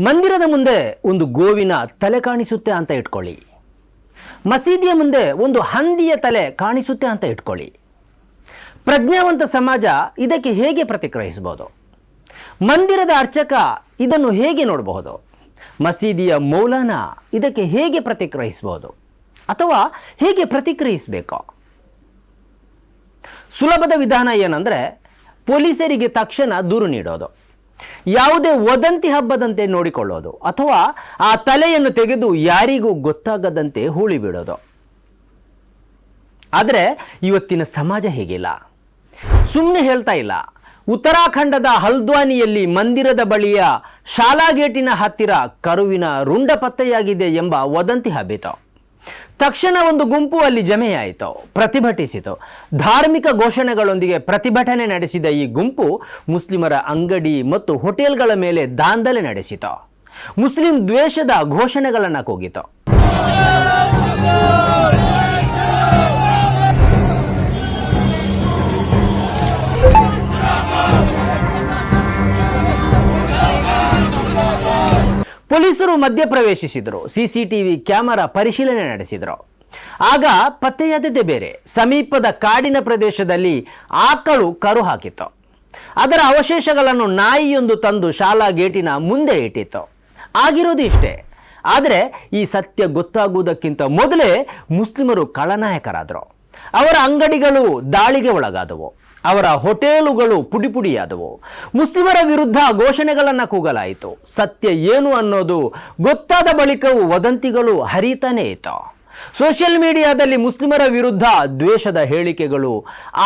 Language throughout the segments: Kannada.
ಮಂದಿರದ ಮುಂದೆ ಒಂದು ಗೋವಿನ ತಲೆ ಕಾಣಿಸುತ್ತೆ ಅಂತ ಇಟ್ಕೊಳ್ಳಿ. ಮಸೀದಿಯ ಮುಂದೆ ಒಂದು ಹಂದಿಯ ತಲೆ ಕಾಣಿಸುತ್ತೆ ಅಂತ ಇಟ್ಕೊಳ್ಳಿ. ಪ್ರಜ್ಞಾವಂತ ಸಮಾಜ ಇದಕ್ಕೆ ಹೇಗೆ ಪ್ರತಿಕ್ರಿಯಿಸಬಹುದು ಮಂದಿರದ ಅರ್ಚಕ ಇದನ್ನು ಹೇಗೆ ನೋಡಬಹುದು? ಮಸೀದಿಯ ಮೌಲಾನ ಇದಕ್ಕೆ ಹೇಗೆ ಪ್ರತಿಕ್ರಿಯಿಸಬಹುದು ಅಥವಾ ಹೇಗೆ ಪ್ರತಿಕ್ರಿಯಿಸಬೇಕು ಸುಲಭದ ವಿಧಾನ ಏನಂದರೆ, ಪೊಲೀಸರಿಗೆ ತಕ್ಷಣ ದೂರು ನೀಡೋದು. ಯಾವುದೇ ವದಂತಿ ಹಬ್ಬದಂತೆ ನೋಡಿಕೊಳ್ಳೋದು ಅಥವಾ ಆ ತಲೆಯನ್ನು ತೆಗೆದು ಯಾರಿಗೂ ಗೊತ್ತಾಗದಂತೆ ಹೂಳಿ ಬಿಡೋದು. ಆದರೆ ಇವತ್ತಿನ ಸಮಾಜ ಹೇಗಿಲ್ಲ? ಸುಮ್ಮನೆ ಹೇಳ್ತಾ ಇಲ್ಲ. ಉತ್ತರಾಖಂಡದ ಹಲ್ದ್ವಾನಿಯಲ್ಲಿ ಮಂದಿರದ ಬಳಿಯ ಶಾಲಾ ಗೇಟಿನ ಹತ್ತಿರ ಕರುವಿನ ರುಂಡ ಪತ್ತೆಯಾಗಿದೆ ಎಂಬ ವದಂತಿ ಹಬ್ಬಿತು. ತಕ್ಷಣ ಒಂದು ಗುಂಪು ಅಲ್ಲಿ ಜಮೆಯಾಯಿತು, ಪ್ರತಿಭಟಿಸಿತು. ಧಾರ್ಮಿಕ ಘೋಷಣೆಗಳೊಂದಿಗೆ ಪ್ರತಿಭಟನೆ ನಡೆಸಿದ ಈ ಗುಂಪು ಮುಸ್ಲಿಮರ ಅಂಗಡಿ ಮತ್ತು ಹೋಟೆಲ್ಗಳ ಮೇಲೆ ದಾಂಧಲೆ ನಡೆಸಿತು. ಮುಸ್ಲಿಂ ದ್ವೇಷದ ಘೋಷಣೆಗಳನ್ನು ಕೂಗಿತು. ಪೊಲೀಸರು ಮಧ್ಯಪ್ರವೇಶಿಸಿದರು, ಸಿಸಿಟಿವಿ ಕ್ಯಾಮೆರಾ ಪರಿಶೀಲನೆ ನಡೆಸಿದರು. ಆಗ ಪತ್ತೆಯಾದದ್ದೇ ಬೇರೆ, ಸಮೀಪದ ಕಾಡಿನ ಪ್ರದೇಶದಲ್ಲಿ ಆಕಳು ಕರು ಹಾಕಿತ್ತು. ಅದರ ಅವಶೇಷಗಳನ್ನು ನಾಯಿಯೊಂದು ತಂದು ಶಾಲಾ ಗೇಟಿನ ಮುಂದೆ ಇಟ್ಟಿತ್ತು. ಆಗಿರೋದು ಇಷ್ಟೇ. ಆದರೆ ಈ ಸತ್ಯ ಗೊತ್ತಾಗುವುದಕ್ಕಿಂತ ಮೊದಲೇ ಮುಸ್ಲಿಮರು ಖಳನಾಯಕರಾದರು. ಅವರ ಅಂಗಡಿಗಳು ದಾಳಿಗೆ ಒಳಗಾದವು. ಅವರ ಹೋಟೆಲುಗಳು ಪುಡಿ ಪುಡಿಯಾದವು ಮುಸ್ಲಿಮರ ವಿರುದ್ಧ ಘೋಷಣೆಗಳನ್ನು ಕೂಗಲಾಯಿತು ಸತ್ಯ ಏನು ಅನ್ನೋದು ಗೊತ್ತಾದ ಬಳಿಕವೂ ವದಂತಿಗಳು ಹರಿತಾನೇ ಇತ್ತು ಸೋಷಿಯಲ್ ಮೀಡಿಯಾದಲ್ಲಿ ಮುಸ್ಲಿಮರ ವಿರುದ್ಧ ದ್ವೇಷದ ಹೇಳಿಕೆಗಳು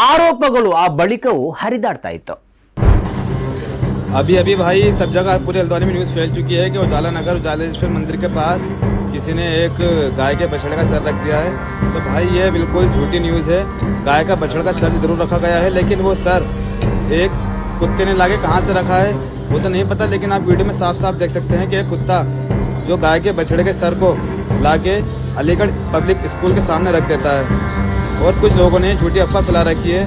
ಆರೋಪಗಳು ಆ ಬಳಿಕವೂ ಹರಿದಾಡ್ತಾ ಇತ್ತು अभी अभी भाई सब जगह पूरे हल्द्वानी में न्यूज फैल चुकी है कि उजाला नगर उजालेश्वर मंदिर के पास किसी ने एक गाय के बछड़े का सर रख दिया है। तो भाई, ये बिल्कुल झूठी न्यूज़ है। गाय का बछड़े का सर ज़रूर रखा गया है, लेकिन वो सर एक कुत्ते ने लाके कहाँ से रखा है, वो तो नहीं पता, लेकिन आप वीडियो में साफ़ साफ़ देख सकते हैं कि एक कुत्ता जो गाय के बछड़े के सर को लाके अलीगढ़ पब्लिक स्कूल के सामने रख देता है। और कुछ लोगों ने झूठी अफवाह फैला रखी है।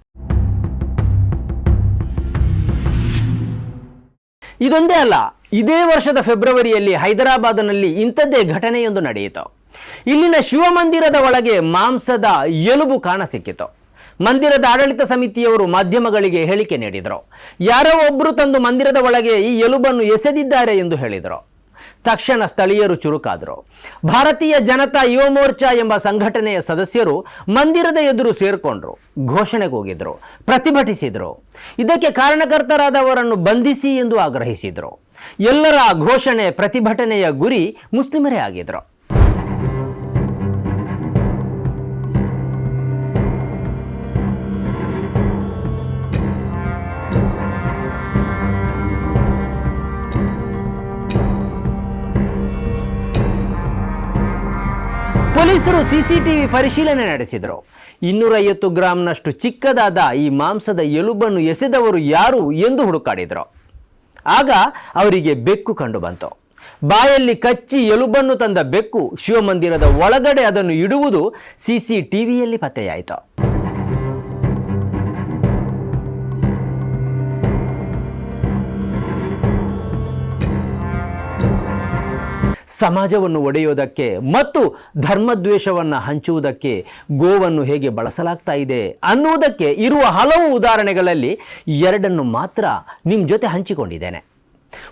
ಇದೊಂದೇ ಅಲ್ಲ, ಇದೇ ವರ್ಷದ ಫೆಬ್ರವರಿಯಲ್ಲಿ ಹೈದರಾಬಾದ್ನಲ್ಲಿ ಇಂಥದ್ದೇ ಘಟನೆಯೊಂದು ನಡೆಯಿತು. ಇಲ್ಲಿನ ಶಿವಮಂದಿರದ ಒಳಗೆ ಮಾಂಸದ ಎಲುಬು ಕಾಣಸಿಕ್ಕಿತು ಮಂದಿರದ ಆಡಳಿತ ಸಮಿತಿಯವರು ಮಾಧ್ಯಮಗಳಿಗೆ ಹೇಳಿಕೆ ನೀಡಿದರು. ಯಾರೋ ಒಬ್ಬರು ತಂದು ಮಂದಿರದ ಒಳಗೆ ಈ ಎಲುಬನ್ನು ಎಸೆದಿದ್ದಾರೆ ಎಂದು ಹೇಳಿದರು. ತಕ್ಷಣ ಸ್ಥಳೀಯರು ಚುರುಕಾದರು. ಭಾರತೀಯ ಜನತಾ ಯುವ ಮೋರ್ಚಾ ಎಂಬ ಸಂಘಟನೆಯ ಸದಸ್ಯರು ಮಂದಿರದ ಎದುರು ಸೇರಿಕೊಂಡ್ರು ಘೋಷಣೆಗೋಗಿದ್ರು ಪ್ರತಿಭಟಿಸಿದರು. ಇದಕ್ಕೆ ಕಾರಣಕರ್ತರಾದವರನ್ನು ಬಂಧಿಸಿ ಎಂದು ಆಗ್ರಹಿಸಿದರು. ಎಲ್ಲರ ಘೋಷಣೆ, ಪ್ರತಿಭಟನೆಯ ಗುರಿ ಮುಸ್ಲಿಮರೇ ಆಗಿದ್ರು. ಪೊಲೀಸರು ಸಿಸಿಟಿವಿ ಪರಿಶೀಲನೆ ನಡೆಸಿದರು. ಇನ್ನೂರೈವತ್ತು ಗ್ರಾಂನಷ್ಟು ಚಿಕ್ಕದಾದ ಈ ಮಾಂಸದ ಎಲುಬನ್ನು ಎಸೆದವರು ಯಾರು ಎಂದು ಹುಡುಕಾಡಿದರು. ಆಗ ಅವರಿಗೆ ಬೆಕ್ಕು ಕಂಡು ಬಂತು. ಬಾಯಲ್ಲಿ ಕಚ್ಚಿ ಎಲುಬನ್ನು ತಂದ ಬೆಕ್ಕು ಶಿವಮಂದಿರದ ಒಳಗಡೆ ಅದನ್ನು ಇಡುವುದು ಸಿಸಿಟಿವಿಯಲ್ಲಿ ಪತ್ತೆಯಾಯಿತು. ಸಮಾಜವನ್ನು ಒಡೆಯೋದಕ್ಕೆ ಮತ್ತು ಧರ್ಮದ್ವೇಷವನ್ನು ಹಂಚುವುದಕ್ಕೆ ಗೋವನ್ನು ಹೇಗೆ ಬಳಸಲಾಗ್ತಾ ಇದೆ ಅನ್ನುವುದಕ್ಕೆ ಇರುವ ಹಲವು ಉದಾಹರಣೆಗಳಲ್ಲಿ ಎರಡನ್ನು ಮಾತ್ರ ನಿಮ್ಮ ಜೊತೆ ಹಂಚಿಕೊಂಡಿದ್ದೇನೆ.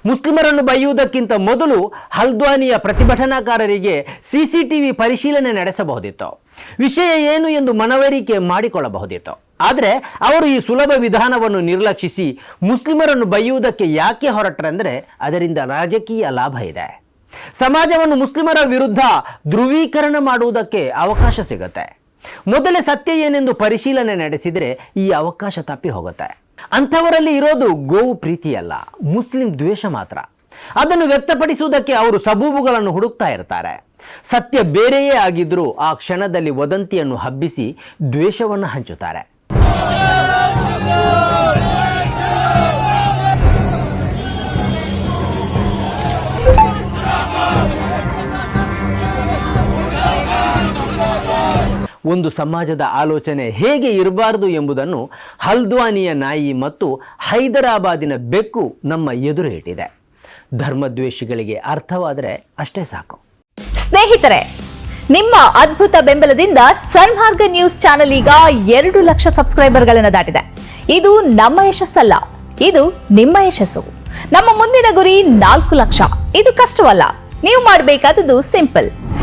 ಮುಸ್ಲಿಮರನ್ನು ಬೈಯುವುದಕ್ಕಿಂತ ಮೊದಲು ಹಲ್ದ್ವಾನಿಯ ಪ್ರತಿಭಟನಾಕಾರರಿಗೆ ಸಿಸಿಟಿವಿ ಪರಿಶೀಲನೆ ನಡೆಸಬಹುದಿತ್ತು. ವಿಷಯ ಏನು ಎಂದು ಮನವರಿಕೆ ಮಾಡಿಕೊಳ್ಳಬಹುದಿತ್ತು. ಆದರೆ ಅವರು ಈ ಸುಲಭ ವಿಧಾನವನ್ನು ನಿರ್ಲಕ್ಷಿಸಿ ಮುಸ್ಲಿಮರನ್ನು ಬೈಯುವುದಕ್ಕೆ ಯಾಕೆ ಹೊರಟರೆಂದರೆ ಅದರಿಂದ ರಾಜಕೀಯ ಲಾಭ ಇದೆ. ಸಮಾಜವನ್ನು ಮುಸ್ಲಿಮರ ವಿರುದ್ಧ ಧ್ರುವೀಕರಣ ಮಾಡುವುದಕ್ಕೆ ಅವಕಾಶ ಸಿಗುತ್ತೆ. ಮೊದಲೇ ಸತ್ಯ ಏನೆಂದು ಪರಿಶೀಲನೆ ನಡೆಸಿದರೆ ಈ ಅವಕಾಶ ತಪ್ಪಿ ಹೋಗುತ್ತೆ. ಅಂಥವರಲ್ಲಿ ಇರೋದು ಗೋವು ಪ್ರೀತಿಯಲ್ಲ, ಮುಸ್ಲಿಂ ದ್ವೇಷ ಮಾತ್ರ. ಅದನ್ನು ವ್ಯಕ್ತಪಡಿಸುವುದಕ್ಕೆ ಅವರು ಸಬೂಬುಗಳನ್ನು ಹುಡುಕ್ತಾ ಇರ್ತಾರೆ. ಸತ್ಯ ಬೇರೆಯೇ ಆಗಿದ್ರೂ ಆ ಕ್ಷಣದಲ್ಲಿ ವದಂತಿಯನ್ನು ಹಬ್ಬಿಸಿ ದ್ವೇಷವನ್ನು ಹಂಚುತ್ತಾರೆ. ಒಂದು ಸಮಾಜದ ಆಲೋಚನೆ ಹೇಗೆ ಇರಬಾರದು ಎಂಬುದನ್ನು ಹಲ್ದ್ವಾನಿಯ ನಾಯಿ ಮತ್ತು ಹೈದರಾಬಾದಿನ ಬೆಕ್ಕು ನಮ್ಮ ಎದುರು ಇಟ್ಟಿದೆ. ಧರ್ಮದ್ವೇಷಿಗಳಿಗೆ ಅರ್ಥವಾದರೆ ಅಷ್ಟೇ ಸಾಕು. ಸ್ನೇಹಿತರೆ, ನಿಮ್ಮ ಅದ್ಭುತ ಬೆಂಬಲದಿಂದ ಸನ್ಮಾರ್ಗ ನ್ಯೂಸ್ ಚಾನೆಲ್ ಈಗ ಎರಡು ಲಕ್ಷ ಸಬ್ಸ್ಕ್ರೈಬರ್ಗಳನ್ನು ದಾಟಿದೆ. ಇದು ನಮ್ಮ ಯಶಸ್ಸಲ್ಲ, ಇದು ನಿಮ್ಮ ಯಶಸ್ಸು. ನಮ್ಮ ಮುಂದಿನ ಗುರಿ ನಾಲ್ಕು ಲಕ್ಷ. ಇದು ಕಷ್ಟವಲ್ಲ, ನೀವು ಮಾಡಬೇಕಾದದ್ದು ಸಿಂಪಲ್.